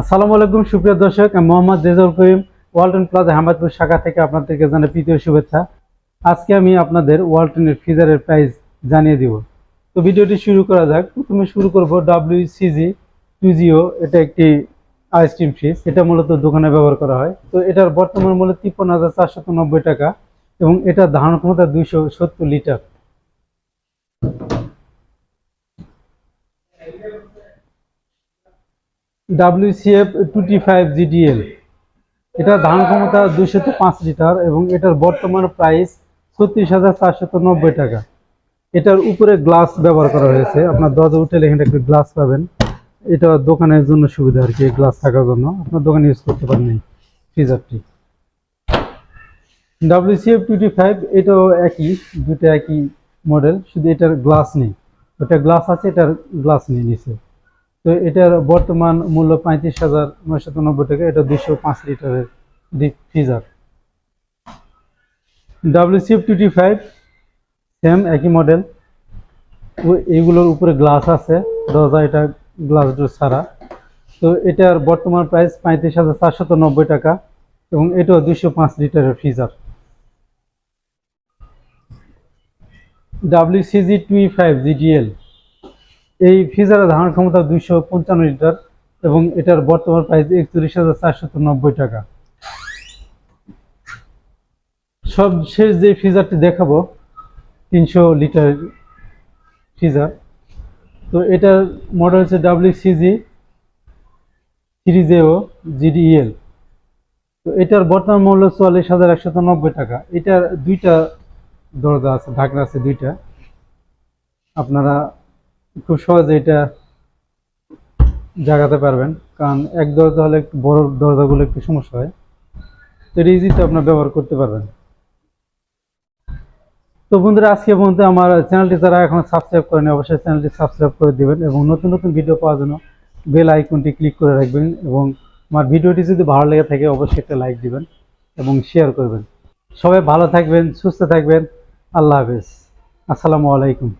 আসসালামু আলাইকুম, সুপ্রিয় দর্শক মোহাম্মদ রেজাউল করিম, ওয়ালটন প্লাজা হামাদপুর শাখা থেকে আপনাদেরকে জানাই প্রীতীয় শুভেচ্ছা। আজকে আমি আপনাদের ওয়ালটনের ফ্রিজারের প্রাইস জানিয়ে দিব। তো ভিডিওটি শুরু করা যাক। প্রথমে শুরু করব ডাব্লিউসিজি টু জিও। এটা একটি আইসক্রিম ফ্রিজ এটা মূলত দোকানে ব্যবহার করা হয়। তো এটার বর্তমান মূল্য তিপ্পান্ন হাজার চারশত নব্বই টাকা এবং এটার ধারণ ক্ষমতা দুইশো সত্তর লিটার। ডাব্লিউসিএফ টুটি ফাইভ জিডিএল এটা ধারণ ক্ষমতা দুইশত পাঁচ লিটার এবং এটার বর্তমান প্রাইস ছত্রিশ হাজার চারশত নব্বই টাকা। এটার উপরে গ্লাস ব্যবহার করা হয়েছে। আপনার দরজা উঠে এখানে একটা গ্লাস পাবেন। এটা দোকানের জন্য সুবিধা আর কি গ্লাস থাকার জন্য। আপনার দোকানে ইউজ করতে পারেন এই ফ্রিজারটি ডাব্লিউসিএফ টুটি ফাইভ এটাও একই দুটো একই মডেল শুধু এটার গ্লাস নেই। ওটা গ্লাস আছে, এটার গ্লাস নেই নিচে তো এটার বর্তমান মূল্য পঁয়ত্রিশ হাজার নয়শত নব্বই টাকা। এটা দুশো পাঁচ লিটারের deep freezer WCF twenty five same একই মডেল এইগুলোর উপরে গ্লাস আছে, দরজা এটা গ্লাস ডোর ছাড়া। তো এটার বর্তমান প্রাইস পঁয়ত্রিশ হাজার চারশত নব্বই টাকা এবং এটাও দুশো পাঁচ লিটারের freezer WCG two five GDL এই ফ্রিজারের ধারণ ক্ষমতা দুইশো পঞ্চান্ন লিটার এবং এটার বর্তমান প্রাইস একচল্লিশ হাজার চারশত নব্বই টাকা। সব শেষ যে ফ্রিজারটি দেখাবো, তিনশো লিটার ফ্রিজার। তো এটার মডেল হচ্ছে ডাব্লিউসিজি সিরিজেও জিডিএল তো এটার বর্তমান মূল্য চুয়াল্লিশ হাজার একশত নব্বই টাকা। এটার দুইটা দরজা আছে, ঢাকনা আছে দুইটা। আপনারা খুব সহজে এটা জাগাতে পারবেন। কারণ এক দরজা হলে একটু বড় দরজাগুলো একটু সমস্যা হয়। তো এটা ইজিতে আপনার ব্যবহার করতে পারবেন। তো বন্ধুরা, আজকে পর্যন্ত আমার চ্যানেলটি যারা এখন সাবস্ক্রাইব করেনি অবশ্যই চ্যানেলটি সাবস্ক্রাইব করে দিবেন এবং নতুন নতুন ভিডিও পাওয়ার জন্য বেল আইকনটি ক্লিক করে রাখবেন এবং আমার ভিডিওটি যদি ভালো লেগে থাকে, অবশ্যই একটা লাইক দিবেন এবং শেয়ার করবেন। সবাই ভালো থাকবেন, সুস্থ থাকবেন। আল্লাহ হাফেজ। আসসালামু আলাইকুম।